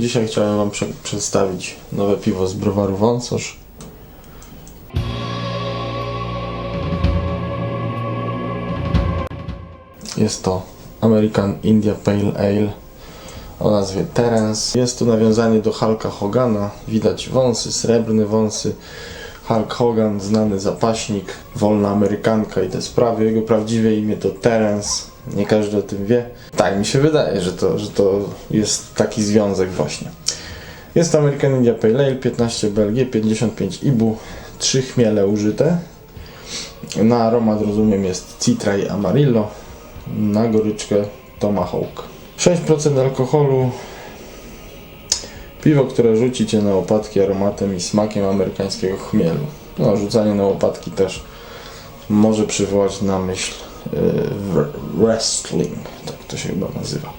Dzisiaj chciałem Wam prze- przedstawić nowe piwo z browaru Wąsosz. Jest to American India Pale Ale o nazwie Terence. Jest to nawiązanie do Hulka Hogana. Widać wąsy, srebrne wąsy. Hulk Hogan, znany zapaśnik, wolna Amerykanka i te sprawy. Jego prawdziwe imię to Terence. Nie każdy o tym wie. Tak mi się wydaje, że to, że to jest taki związek właśnie. Jest American India Pale Ale, 15 BLG, 55 IBU, 3 chmiele użyte. Na aromat rozumiem jest Citra i Amarillo, na goryczkę Tomahawk. 6% alkoholu. Piwo, które rzuci cię na łopatki aromatem i smakiem amerykańskiego chmielu. No, rzucanie na łopatki też może przywołać na myśl y, wrestling, tak to się chyba nazywa.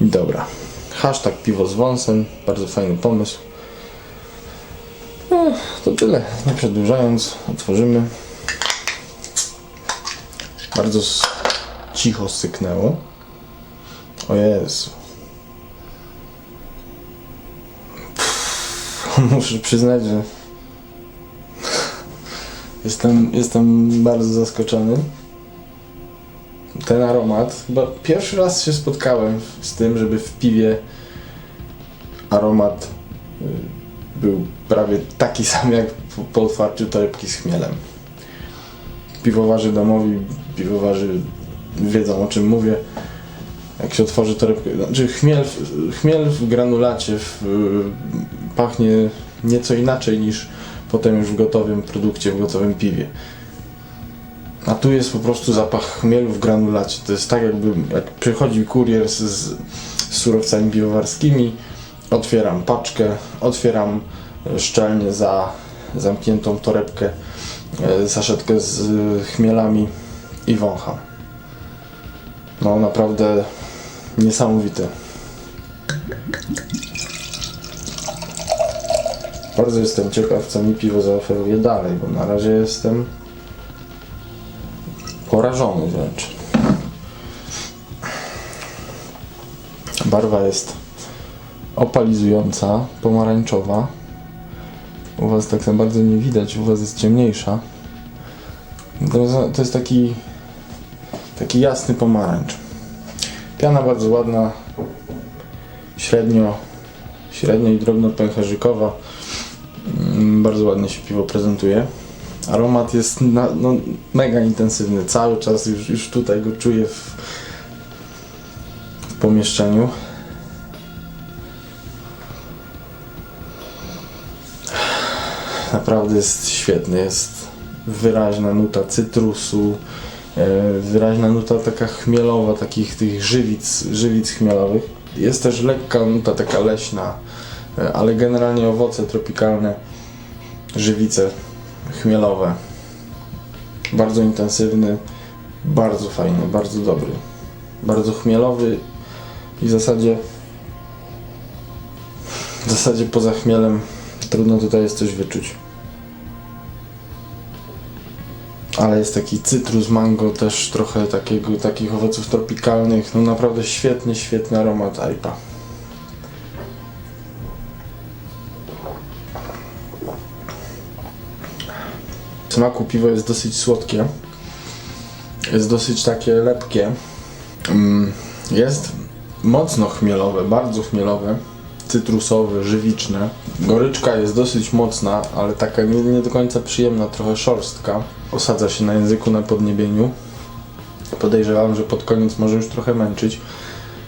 Dobra. Hashtag piwo z wąsem, bardzo fajny pomysł. No, to tyle. Nie przedłużając, otworzymy. Bardzo cicho syknęło. O Jezu. Muszę przyznać, że jestem, jestem bardzo zaskoczony. Ten aromat, chyba pierwszy raz się spotkałem z tym, żeby w piwie aromat y, był prawie taki sam jak po, po otwarciu torebki z chmielem. Piwowarzy domowi, piwowarzy wiedzą o czym mówię. Jak się otworzy torebkę, znaczy chmiel, chmiel w granulacie w, pachnie nieco inaczej niż potem już w gotowym produkcie, w gotowym piwie. A tu jest po prostu zapach chmielu w granulacie. To jest tak jakby, jak przychodzi kurier z, z surowcami piwowarskimi, otwieram paczkę, otwieram e, szczelnie za zamkniętą torebkę, e, saszetkę z e, chmielami i wącham. No naprawdę niesamowite. Bardzo jestem ciekaw, co mi piwo zaoferuje dalej, bo na razie jestem porażony wręcz. Barwa jest opalizująca, pomarańczowa. U Was tak za bardzo nie widać, u Was jest ciemniejsza. To jest taki, taki jasny pomarańcz. Piana bardzo ładna, średnio, średnio i drobno pęcherzykowa. Mm, Bardzo ładnie się piwo prezentuje. Aromat jest na, no, mega intensywny, cały czas już, już tutaj go czuję w, w pomieszczeniu. Naprawdę jest świetny, jest wyraźna nuta cytrusu, e, wyraźna nuta taka chmielowa, takich tych żywic, żywic chmielowych. Jest też lekka nuta taka leśna, e, ale generalnie owoce tropikalne, żywice chmielowe. Bardzo intensywny, bardzo fajny, bardzo dobry. Bardzo chmielowy i w zasadzie w zasadzie poza chmielem trudno tutaj jest coś wyczuć. Ale jest taki cytrus, mango, też trochę takiego, takich owoców tropikalnych. No naprawdę świetnie, świetny aromat IPA. Smaku piwo jest dosyć słodkie. Jest dosyć takie lepkie. Mm, Jest mocno chmielowe, bardzo chmielowe, cytrusowe, żywiczne. Goryczka jest dosyć mocna, ale taka nie, nie do końca przyjemna, trochę szorstka. Osadza się na języku na podniebieniu. Podejrzewam, że pod koniec może już trochę męczyć.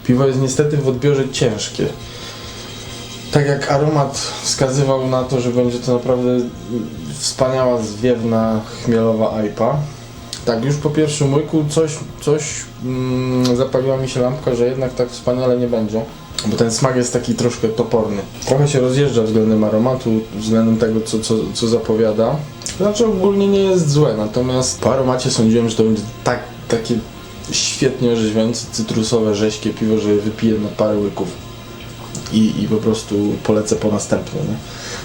Piwo jest niestety w odbiorze ciężkie. Tak jak aromat wskazywał na to, że będzie to naprawdę wspaniała, zwiewna, chmielowa IPA. Tak, już po pierwszym łyku coś, coś mm, zapaliła mi się lampka, że jednak tak wspaniale nie będzie. Bo ten smak jest taki troszkę toporny. Trochę się rozjeżdża względem aromatu, względem tego, co, co, co zapowiada. Znaczy ogólnie nie jest złe, natomiast po aromacie sądziłem, że to będzie tak, takie świetnie orzeźwiające, cytrusowe, rześkie piwo, że je wypiję na parę łyków i, i po prostu polecę po następne. Nie?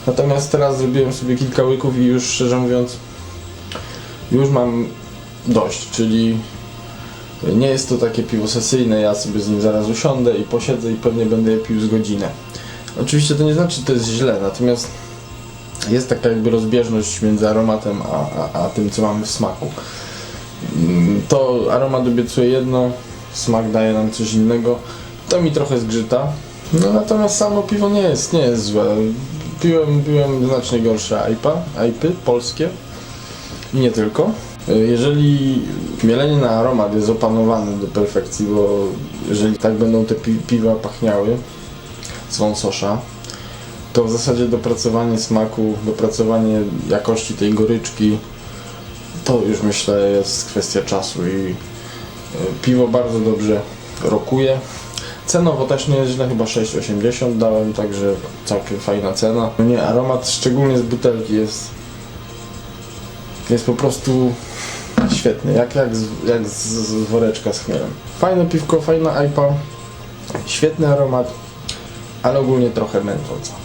Natomiast teraz zrobiłem sobie kilka łyków i już szczerze mówiąc już mam dość, czyli nie jest to takie piwo sesyjne, ja sobie z nim zaraz usiądę i posiedzę i pewnie będę je pił z godzinę. Oczywiście to nie znaczy, że to jest źle, natomiast jest taka jakby rozbieżność między aromatem a, a, a tym, co mamy w smaku. Mm, To aromat obiecuje jedno, smak daje nam coś innego. To mi trochę zgrzyta. No natomiast samo piwo nie jest, nie jest złe. Piłem, piłem znacznie gorsze IPA, IPy polskie i nie tylko. Jeżeli mielenie na aromat jest opanowane do perfekcji, bo jeżeli tak będą te pi piwa pachniały z wąsosza, to w zasadzie dopracowanie smaku, dopracowanie jakości tej goryczki, to już myślę jest kwestia czasu i y, piwo bardzo dobrze rokuje. Cenowo też nie jest źle, chyba 6,80 dałem, także całkiem fajna cena. Nie, aromat szczególnie z butelki jest jest po prostu świetny, jak, jak, z, jak z, z woreczka z chmielem. Fajne piwko, fajna IPA, świetny aromat, ale ogólnie trochę męcząca.